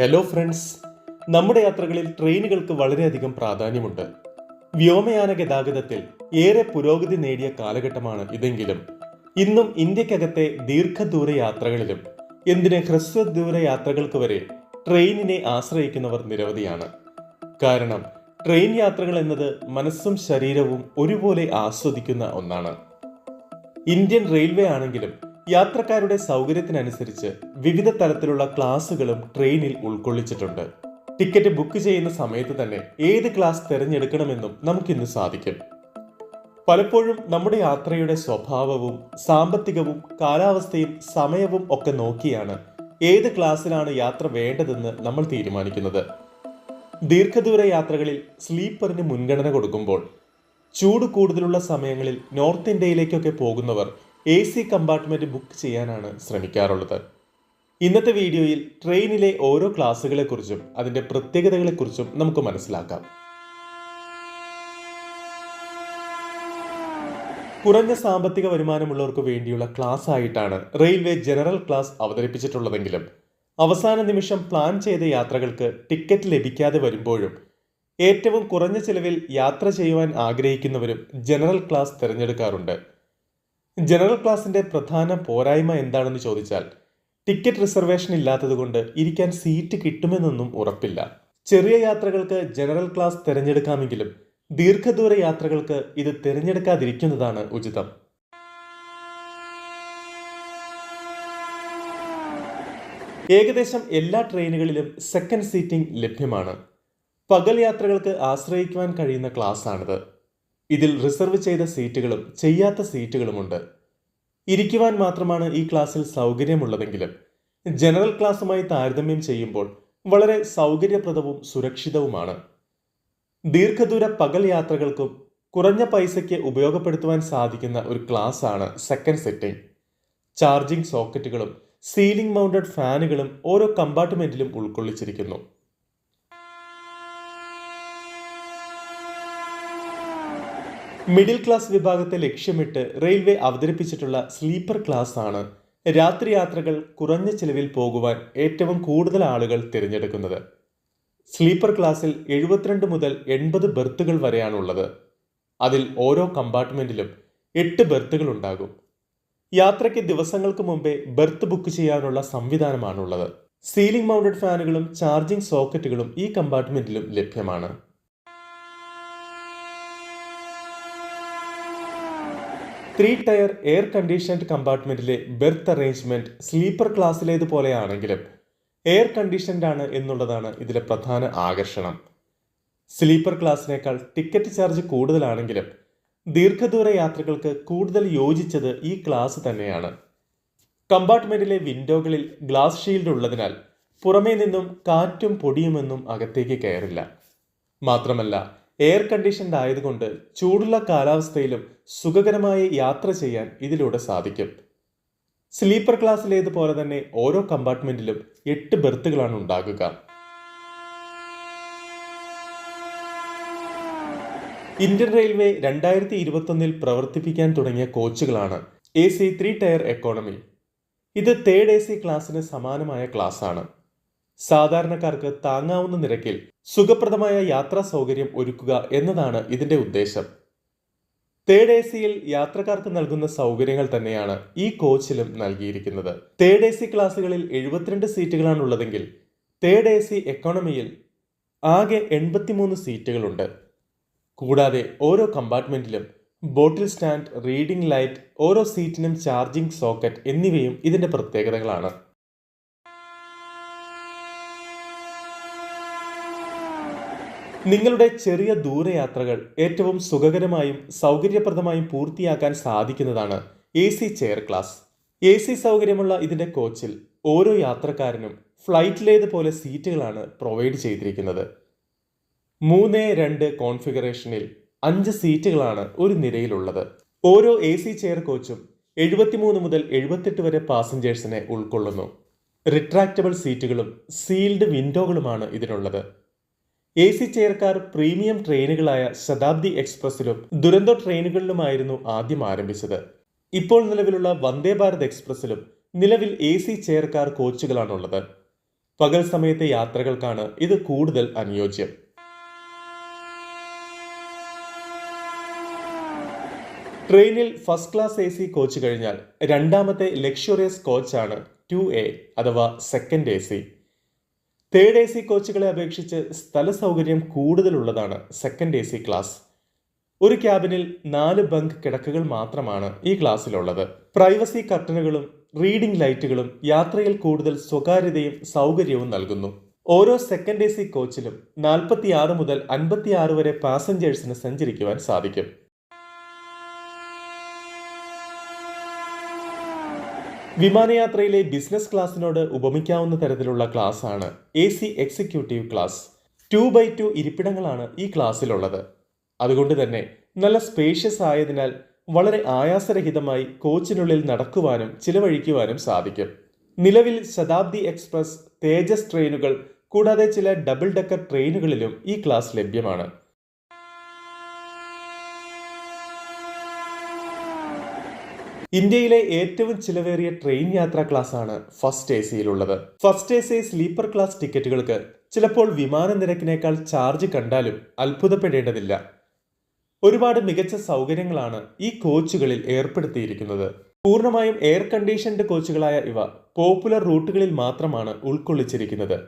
Hello friends നമ്മുടെ യാത്രകളിൽ ട്രെയിനുകൾക്ക് വളരെയധികം പ്രാധാന്യമുണ്ട്. വ്യോമയാന ഗതാഗതത്തിൽ ഏറെ പുരോഗതി നേടിയ കാലഘട്ടമാണ് ഇതെങ്കിലും. ഇന്നും ഇന്ത്യക്കകത്തെ ദീർഘദൂര യാത്രകളിലും എന്തിന് ഹ്രസ്വദൂര യാത്രകൾക്ക് വരെ ട്രെയിനിനെ ആശ്രയിക്കുന്നവർ നിരവധിയാണ്. കാരണം ട്രെയിൻ യാത്രകൾ എന്നത് മനസ്സും ശരീരവും ഒരുപോലെ ആസ്വദിക്കുന്ന ഒന്നാണ്. ഇന്ത്യൻ റെയിൽവേ ആണെങ്കിലും യാത്രക്കാരുടെ സൗകര്യത്തിനനുസരിച്ച് വിവിധ തരത്തിലുള്ള ക്ലാസ്സുകളും ട്രെയിനിൽ ഉൾക്കൊള്ളിച്ചിട്ടുണ്ട്. ടിക്കറ്റ് ബുക്ക് ചെയ്യുന്ന സമയത്ത് തന്നെ ഏത് ക്ലാസ് തിരഞ്ഞെടുക്കണമെന്നും നമുക്കിന്ന് സാധിക്കും. പലപ്പോഴും നമ്മുടെ യാത്രയുടെ സ്വഭാവവും സാമ്പത്തികവും കാലാവസ്ഥയും സമയവും ഒക്കെ നോക്കിയാണ് ഏത് ക്ലാസ്സിലാണ് യാത്ര വേണ്ടതെന്ന് നമ്മൾ തീരുമാനിക്കുന്നത്. ദീർഘദൂര യാത്രകളിൽ സ്ലീപ്പറിന് മുൻഗണന കൊടുക്കുമ്പോൾ ചൂട് കൂടുതലുള്ള സമയങ്ങളിൽ നോർത്ത് ഇന്ത്യയിലേക്കൊക്കെ പോകുന്നവർ എ സി കമ്പാർട്ട്മെന്റ് ബുക്ക് ചെയ്യാനാണ് ശ്രമിക്കാറുള്ളത്. ഇന്നത്തെ വീഡിയോയിൽ ട്രെയിനിലെ ഓരോ ക്ലാസ്സുകളെക്കുറിച്ചും അതിന്റെ പ്രത്യേകതകളെക്കുറിച്ചും നമുക്ക് മനസ്സിലാക്കാം. കുറഞ്ഞ സാമ്പത്തിക വരുമാനമുള്ളവർക്ക് വേണ്ടിയുള്ള ക്ലാസ് ആയിട്ടാണ് റെയിൽവേ ജനറൽ ക്ലാസ് അവതരിപ്പിച്ചിട്ടുള്ളതെങ്കിലും അവസാന നിമിഷം പ്ലാൻ ചെയ്ത യാത്രകൾക്ക് ടിക്കറ്റ് ലഭിക്കാതെ വരുമ്പോഴും ഏറ്റവും കുറഞ്ഞ ചിലവിൽ യാത്ര ചെയ്യുവാൻ ആഗ്രഹിക്കുന്നവരും ജനറൽ ക്ലാസ് തിരഞ്ഞെടുക്കാറുണ്ട്. ജനറൽ ക്ലാസിന്റെ പ്രധാന പോരായ്മ എന്താണെന്ന് ചോദിച്ചാൽ ടിക്കറ്റ് റിസർവേഷൻ ഇല്ലാത്തതുകൊണ്ട് ഇരിക്കാൻ സീറ്റ് കിട്ടുമെന്നൊന്നും ഉറപ്പില്ല. ചെറിയ യാത്രകൾക്ക് ജനറൽ ക്ലാസ് തിരഞ്ഞെടുക്കാമെങ്കിലും ദീർഘദൂര യാത്രകൾക്ക് ഇത് തിരഞ്ഞെടുക്കാതിരിക്കുന്നതാണ് ഉചിതം. ഏകദേശം എല്ലാ ട്രെയിനുകളിലും സെക്കൻഡ് സീറ്റിംഗ് ലഭ്യമാണ്. പകൽ യാത്രകൾക്ക് ആശ്രയിക്കുവാൻ കഴിയുന്ന ക്ലാസ്സാണിത്. ഇതിൽ റിസർവ് ചെയ്ത സീറ്റുകളും ചെയ്യാത്ത സീറ്റുകളുമുണ്ട്. ഇരിക്കുവാൻ മാത്രമാണ് ഈ ക്ലാസ്സിൽ സൗകര്യമുള്ളതെങ്കിലും ജനറൽ ക്ലാസ്സുമായി താരതമ്യം ചെയ്യുമ്പോൾ വളരെ സൗകര്യപ്രദവും സുരക്ഷിതവുമാണ്. ദീർഘദൂര പകൽ യാത്രകൾക്കും കുറഞ്ഞ പൈസയ്ക്ക് ഉപയോഗപ്പെടുത്തുവാൻ സാധിക്കുന്ന ഒരു ക്ലാസ് ആണ് സെക്കൻഡ് സെറ്റിംഗ്. ചാർജിംഗ് സോക്കറ്റുകളും സീലിംഗ് മൗണ്ടഡ് ഫാനുകളും ഓരോ കമ്പാർട്ട്മെന്റിലും ഉൾക്കൊള്ളിച്ചിരിക്കുന്നു. മിഡിൽ ക്ലാസ് വിഭാഗത്തെ ലക്ഷ്യമിട്ട് റെയിൽവേ അവതരിപ്പിച്ചിട്ടുള്ള സ്ലീപ്പർ ക്ലാസ് ആണ് രാത്രി യാത്രകൾ കുറഞ്ഞ ചിലവിൽ പോകുവാൻ ഏറ്റവും കൂടുതൽ ആളുകൾ തിരഞ്ഞെടുക്കുന്നത്. സ്ലീപ്പർ ക്ലാസ്സിൽ എഴുപത്തിരണ്ട് മുതൽ എൺപത് ബെർത്തുകൾ വരെയാണുള്ളത്. അതിൽ ഓരോ കമ്പാർട്ട്മെന്റിലും എട്ട് ബെർത്തുകൾ ഉണ്ടാകും. യാത്രയ്ക്ക് ദിവസങ്ങൾക്ക് മുമ്പേ ബെർത്ത് ബുക്ക് ചെയ്യാനുള്ള സംവിധാനമാണുള്ളത്. സീലിംഗ് മൗണ്ടഡ് ഫാനുകളും ചാർജിംഗ് സോക്കറ്റുകളും ഈ കമ്പാർട്ട്മെന്റിലും ലഭ്യമാണ്. ത്രീ ടയർ എയർ കണ്ടീഷൻഡ് കമ്പാർട്ട്മെന്റിലെ ബെർത്ത് അറേഞ്ച്മെന്റ് സ്ലീപ്പർ ക്ലാസ്സിലേതുപോലെയാണെങ്കിലും എയർ കണ്ടീഷൻഡ് ആണ് എന്നുള്ളതാണ് ഇതിലെ പ്രധാന ആകർഷണം. സ്ലീപ്പർ ക്ലാസ്സിനേക്കാൾ ടിക്കറ്റ് ചാർജ് കൂടുതലാണെങ്കിലും ദീർഘദൂര യാത്രകൾക്ക് കൂടുതൽ യോജിച്ചത് ഈ ക്ലാസ് തന്നെയാണ്. കമ്പാർട്ട്മെന്റിലെ വിൻഡോകളിൽ ഗ്ലാസ് ഷീൽഡ് ഉള്ളതിനാൽ പുറമേ നിന്നും കാറ്റും പൊടിയുമൊന്നും അകത്തേക്ക് കയറില്ല. മാത്രമല്ല എയർ കണ്ടീഷൻഡ് ആയതുകൊണ്ട് ചൂടുള്ള കാലാവസ്ഥയിലും സുഖകരമായി യാത്ര ചെയ്യാൻ ഇതിലൂടെ സാധിക്കും. സ്ലീപ്പർ ക്ലാസ്സിലേതുപോലെ തന്നെ ഓരോ കമ്പാർട്ട്മെന്റിലും എട്ട് ബെർത്തുകളാണ് ഉണ്ടാകുക. ഇന്ത്യൻ റെയിൽവേ രണ്ടായിരത്തി ഇരുപത്തൊന്നിൽ പ്രവർത്തിപ്പിക്കാൻ തുടങ്ങിയ കോച്ചുകളാണ് A C three tier economy ഇത് തേർഡ് എ സി ക്ലാസ്സിന് സമാനമായ ക്ലാസ്സാണ് സാധാരണക്കാർക്ക് താങ്ങാവുന്ന നിരക്കിൽ സുഖപ്രദമായ യാത്രാ സൗകര്യം ഒരുക്കുക എന്നതാണ് ഇതിന്റെ ഉദ്ദേശം. തേർഡ് എ സിയിൽ യാത്രക്കാർക്ക് നൽകുന്ന സൗകര്യങ്ങൾ തന്നെയാണ് ഈ കോച്ചിലും നൽകിയിരിക്കുന്നത്. തേർഡ് എ സി ക്ലാസ്സുകളിൽ എഴുപത്തിരണ്ട് സീറ്റുകളാണ് ഉള്ളതെങ്കിൽ തേർഡ് എ സി എക്കോണമിയിൽ ആകെ എൺപത്തിമൂന്ന് സീറ്റുകളുണ്ട്. കൂടാതെ ഓരോ കമ്പാർട്ട്മെന്റിലും ബോട്ടിൽ സ്റ്റാൻഡ് റീഡിംഗ് ലൈറ്റ് ഓരോ സീറ്റിനും ചാർജിംഗ് സോക്കറ്റ് എന്നിവയും ഇതിന്റെ പ്രത്യേകതകളാണ്. നിങ്ങളുടെ ചെറിയ ദൂരയാത്രകൾ ഏറ്റവും സുഖകരമായും സൗകര്യപ്രദമായും പൂർത്തിയാക്കാൻ സാധിക്കുന്നതാണ് A C chair class A C സൗകര്യമുള്ള ഇതിന്റെ കോച്ചിൽ ഓരോ യാത്രക്കാരനും ഫ്ലൈറ്റിലേതുപോലെ സീറ്റുകളാണ് പ്രൊവൈഡ് ചെയ്തിരിക്കുന്നത്. മൂന്ന് രണ്ട് കോൺഫിഗറേഷനിൽ അഞ്ച് സീറ്റുകളാണ് ഒരു നിരയിലുള്ളത്. ഓരോ എ സി ചെയർ കോച്ചും എഴുപത്തിമൂന്ന് മുതൽ എഴുപത്തെട്ട് വരെ പാസഞ്ചേഴ്സിനെ ഉൾക്കൊള്ളുന്നു. റിട്രാക്റ്റബിൾ സീറ്റുകളും സീൽഡ് വിൻഡോകളുമാണ് ഇതിനുള്ളത്. A C chair car premium ട്രെയിനുകളായ Shatabdi എക്സ്പ്രസിലും ദുരന്തോ ട്രെയിനുകളിലുമായിരുന്നു ആദ്യം ആരംഭിച്ചത്. ഇപ്പോൾ നിലവിലുള്ള വന്ദേ ഭാരത് എക്സ്പ്രസിലും നിലവിൽ എ സി ചെയർക്കാർ കോച്ചുകളാണുള്ളത്. പകൽ സമയത്തെ യാത്രകൾക്കാണ് ഇത് കൂടുതൽ അനുയോജ്യം. ട്രെയിനിൽ first class A C coach കഴിഞ്ഞാൽ രണ്ടാമത്തെ ലക്ഷറിയസ് കോച്ചാണ് ടു എ അഥവാ second A C third A C കോച്ചുകളെ അപേക്ഷിച്ച് സ്ഥല സൗകര്യം കൂടുതലുള്ളതാണ് സെക്കൻഡ് എ സി ക്ലാസ് ഒരു ക്യാബിനിൽ നാല് ബങ്ക് കിടക്കുകൾ മാത്രമാണ് ഈ ക്ലാസ്സിലുള്ളത് പ്രൈവസി കർട്ടനുകളും റീഡിംഗ് ലൈറ്റുകളും യാത്രയിൽ കൂടുതൽ സ്വകാര്യതയും സൗകര്യവും നൽകുന്നു. ഓരോ സെക്കൻഡ് എ സി കോച്ചിലും നാൽപ്പത്തിയാറ് മുതൽ അൻപത്തിയാറ് വരെ പാസഞ്ചേഴ്സിന് സഞ്ചരിക്കുവാൻ സാധിക്കും. വിമാനയാത്രയിലെ ബിസിനസ് ക്ലാസ്സിനോട് ഉപമിക്കാവുന്ന തരത്തിലുള്ള ക്ലാസ് ആണ് A C executive class two by two ഇരിപ്പിടങ്ങളാണ് ഈ ക്ലാസ്സിലുള്ളത്. അതുകൊണ്ട് തന്നെ നല്ല സ്പേഷ്യസ് ആയതിനാൽ വളരെ ആയാസരഹിതമായി കോച്ചിനുള്ളിൽ നടക്കുവാനും ചിലവഴിക്കുവാനും സാധിക്കും. നിലവിൽ ശതാബ്ദി എക്സ്പ്രസ് തേജസ് ട്രെയിനുകൾ കൂടാതെ ചില ഡബിൾ ഡെക്കർ ട്രെയിനുകളിലും ഈ ക്ലാസ് ലഭ്യമാണ്. ഇന്ത്യയിലെ ഏറ്റവും ചിലവേറിയ ട്രെയിൻ യാത്രാ ക്ലാസ് ആണ് first A സിയിലുള്ളത്. First A C sleeper class ടിക്കറ്റുകൾക്ക് ചിലപ്പോൾ വിമാന നിരക്കിനേക്കാൾ ചാർജ് കണ്ടാലും അത്ഭുതപ്പെടേണ്ടതില്ല. ഒരുപാട് മികച്ച സൗകര്യങ്ങളാണ് ഈ കോച്ചുകളിൽ ഏർപ്പെടുത്തിയിരിക്കുന്നത്. പൂർണമായും എയർ കണ്ടീഷൻഡ് കോച്ചുകളായ ഇവ പോപ്പുലർ റൂട്ടുകളിൽ മാത്രമാണ് ഉൾക്കൊള്ളിച്ചിരിക്കുന്നത്.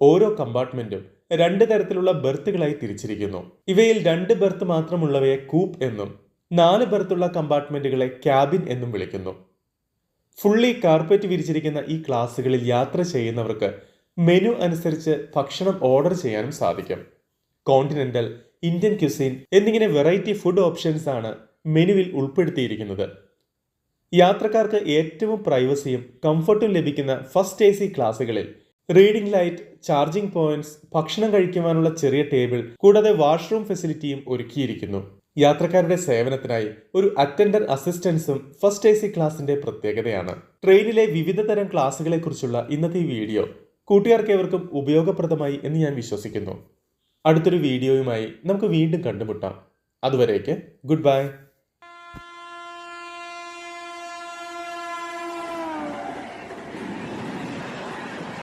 ഓരോ കമ്പാർട്ട്മെന്റും രണ്ട് തരത്തിലുള്ള ബെർത്തുകളായി തിരിച്ചിരിക്കുന്നു. ഇവയിൽ രണ്ട് ബെർത്ത് മാത്രമുള്ളവയെ കൂപ്പ് എന്നും നാല് ബർത്തുള്ള കമ്പാർട്ട്മെന്റുകളെ ക്യാബിൻ എന്നും വിളിക്കുന്നു. ഫുള്ളി കാർപ്പറ്റ് വിരിച്ചിരിക്കുന്ന ഈ ക്ലാസ്സുകളിൽ യാത്ര ചെയ്യുന്നവർക്ക് മെനു അനുസരിച്ച് ഭക്ഷണം ഓർഡർ ചെയ്യാനും സാധിക്കും. കോണ്ടിനെന്റൽ ഇന്ത്യൻ ക്യുസീൻ എന്നിങ്ങനെ വെറൈറ്റി ഫുഡ് ഓപ്ഷൻസ് ആണ് മെനുവിൽ ഉൾപ്പെടുത്തിയിരിക്കുന്നത്. യാത്രക്കാർക്ക് ഏറ്റവും പ്രൈവസിയും കംഫർട്ടും ലഭിക്കുന്ന ഫസ്റ്റ് എ സി ക്ലാസ്സുകളിൽ റീഡിംഗ് ലൈറ്റ് ചാർജിംഗ് പോയിന്റ്സ് ഭക്ഷണം കഴിക്കുവാനുള്ള ചെറിയ ടേബിൾ കൂടാതെ വാഷ്റൂം ഫെസിലിറ്റിയും ഒരുക്കിയിരിക്കുന്നു. യാത്രക്കാരുടെ സേവനത്തിനായി ഒരു അറ്റൻഡർ അസിസ്റ്റൻസും ഫസ്റ്റ് എ സി ക്ലാസിന്റെ പ്രത്യേകതയാണ്. ട്രെയിനിലെ വിവിധ തരം ക്ലാസ്സുകളെ കുറിച്ചുള്ള ഇന്നത്തെ ഈ വീഡിയോ കൂട്ടുകാർക്കേവർക്കും ഉപയോഗപ്രദമായി എന്ന് ഞാൻ വിശ്വസിക്കുന്നു. അടുത്തൊരു വീഡിയോയുമായി നമുക്ക് വീണ്ടും കണ്ടുമുട്ടാം. അതുവരേക്ക് ഗുഡ് ബൈ